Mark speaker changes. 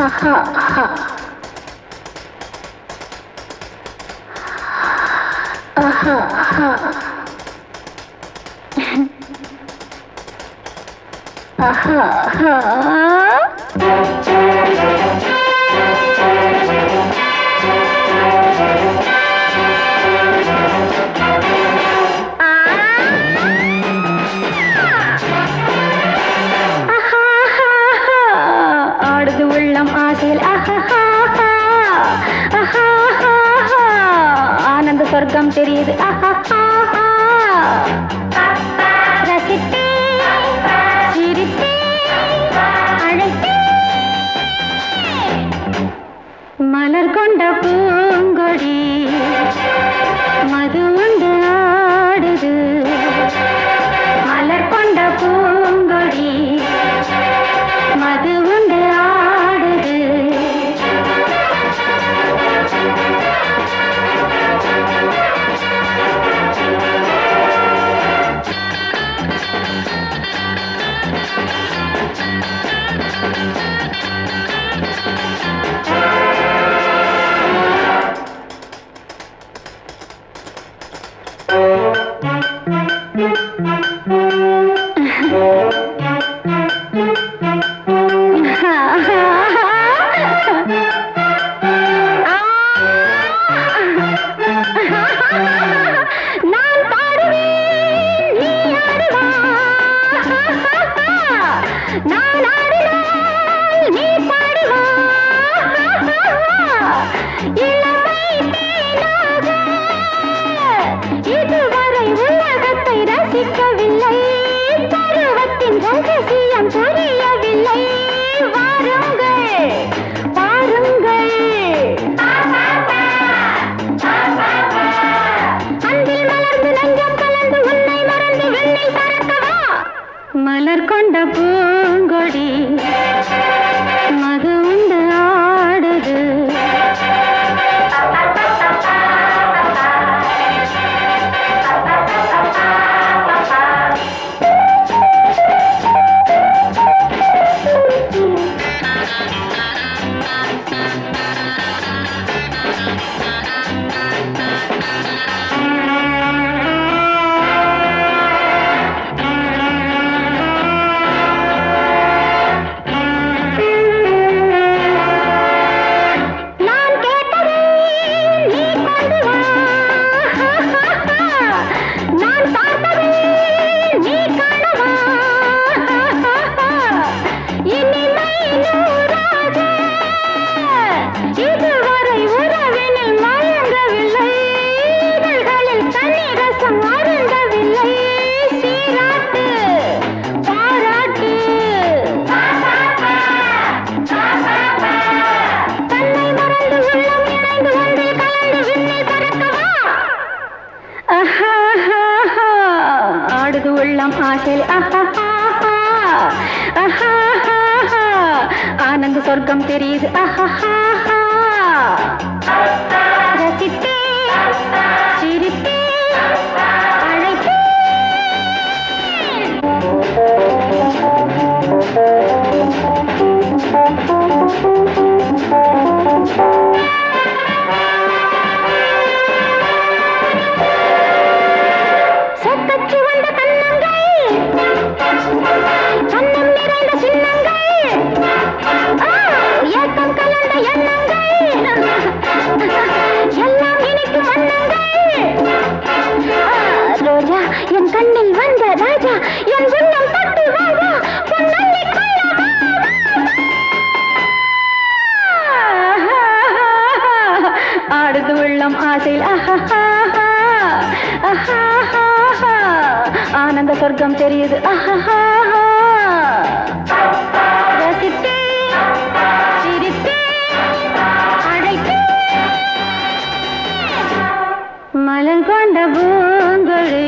Speaker 1: はあはあ Uh-huh. சொர்க்கம் தெரியுது. ஆஹா நான் ஆடினால் நீ பாடுவா இளமை இதுவரை உலகத்தை ரசிக்கவில்லை. பருவத்தின் ரங்கு மலர் கொண்ட பூங்கொடி. வாசல் ஆனந்த சொர்க்கம் தெரியுது ரசித்தே சிரித்தே ஆசையில் ஆனந்த சொர்க்கம் தெரியுது ரசித்தே சிரித்தே அழைத்தே மலர் கொண்ட பூங்கொழி